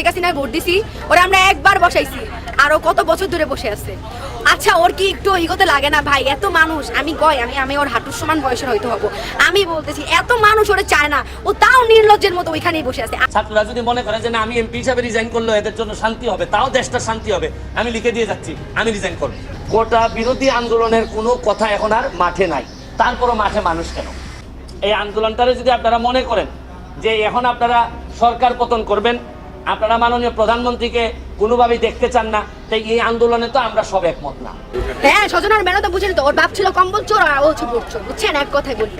Sheikh হাসিনায় vote দিছি, ওরা আমরা একবার বসাইছি। আরও কত বছর ধরে বসে আছে। আচ্ছা ওর কি একটু ইগোতে লাগে না? ভাই, এত মানুষ, আমি কই আমি আমি ওর হাঁটুর সমান বয়সের হয়তো হব। আমি বলতেছি, এত মানুষ ওরে চায় না। ও তাও নির্লজ্জের মতো ওইখানেই বসে আছে। ছাত্ররা যদি মনে করে যে না, আমি এমপি হিসাবে রিজাইন করলে এদের জন্য শান্তি হবে, তাও দেশটা শান্তি হবে, আমি লিখে দিয়ে যাচ্ছি, আমি রিজাইন করব। কোটা বিরোধী আন্দোলনের কোনো কথা এখন আর মাঠে নাই। তারপরও মাঠে মানুষ কেন? এই আন্দোলনটারে যদি আপনারা মনে করেন যে এখন আপনারা সরকার পতন করবেন আপনারা মাননীয় প্রধানমন্ত্রীকে কোনোভাবেই দেখতে চান না তাই এই আন্দোলনে তো আমরা সব একমত না। হ্যাঁ সজনার মেলা তো বুঝেন তো ওর বাপ ছিল কম্বল চোর আর ও হচ্ছে ভোট চোর বুঝছেন? এক কথাই বলি।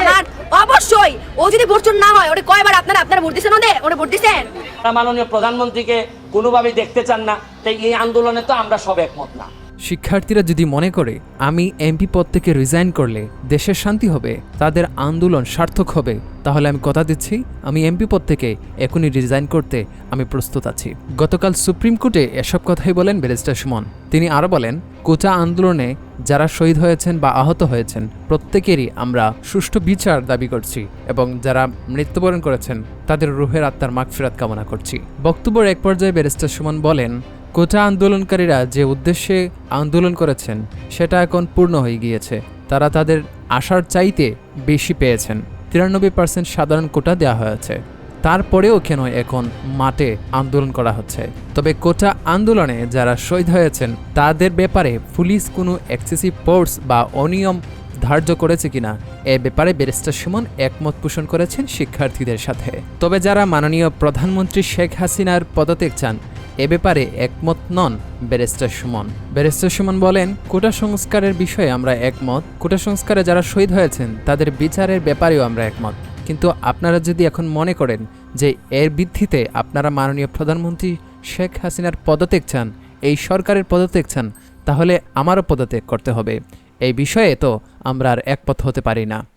আমার অবশ্যই ও যদি ভোট চোর না হয় ওরে কয়বার আপনারা আপনারা ভোট দিছেন ওদের? ওরে ভোট দিছেন? আপনারা মাননীয় প্রধানমন্ত্রীকে কোনোভাবেই দেখতে চান না তাই এই আন্দোলনে তো আমরা সব একমত না। শিক্ষার্থীরা যদি মনে করে, আমি এমপি পদ থেকে রিজাইন করলে দেশের শান্তি হবে, তাদের আন্দোলন সার্থক হবে, তাহলে আমি কথা দিচ্ছি, আমি এমপি পদ থেকে এখনই রিজাইন করতে আমি প্রস্তুত আছি। গতকাল সুপ্রিম কোর্টে এসব কথাই বলেন ব্যারিস্টার সুমন। তিনি আরও বলেন, কোটা আন্দোলনে যারা শহীদ হয়েছেন বা আহত হয়েছেন, প্রত্যেকেরই আমরা সুষ্ঠু বিচার দাবি করছি এবং যারা মৃত্যুবরণ করেছেন, তাদের রুহের আত্মার মাগফিরাত কামনা করছি। বক্তব্যের এক পর্যায়ে ব্যারিস্টার সুমন বলেন কোটা আন্দোলনকারীরা যে উদ্দেশ্যে আন্দোলন করেছেন, সেটা এখন পূর্ণ হয়ে গিয়েছে। তারা তাদের আশার চাইতে বেশি পেয়েছেন। তিরানব্বই পার্সেন্ট সাধারণ কোটা দেওয়া হয়েছে। তারপরেও কেন এখন মাঠে আন্দোলন করা হচ্ছে? তবে কোটা আন্দোলনে যারা শহীদ হয়েছেন, তাদের ব্যাপারে পুলিশ কোনো এক্সেসিভ ফোর্স বা অনিয়ম ধার্য করেছে কিনা, এ ব্যাপারে ব্যারিস্টার সুমন একমত পোষণ করেছেন শিক্ষার্থীদের সাথে। তবে যারা মাননীয় প্রধানমন্ত্রী শেখ হাসিনার পদত্যাগ চান এ ব্যাপারে একমত নন ব্যারিস্টার সুমন। ব্যারিস্টার সুমন বলেন, কোটা সংস্কারের বিষয়ে আমরা একমত। কোটা সংস্কারে যারা শহীদ হয়েছেন, তাদের বিচারের ব্যাপারেও আমরা একমত। কিন্তু আপনারা যদি এখন মনে করেন যে এর ভিত্তিতে আপনারা মাননীয় প্রধানমন্ত্রী শেখ হাসিনার পদত্যাগ চান, এই সরকারের পদত্যাগ চান, তাহলে আমারও পদত্যাগ করতে হবে। এই বিষয়ে তো আমরা আর একমত হতে পারি না।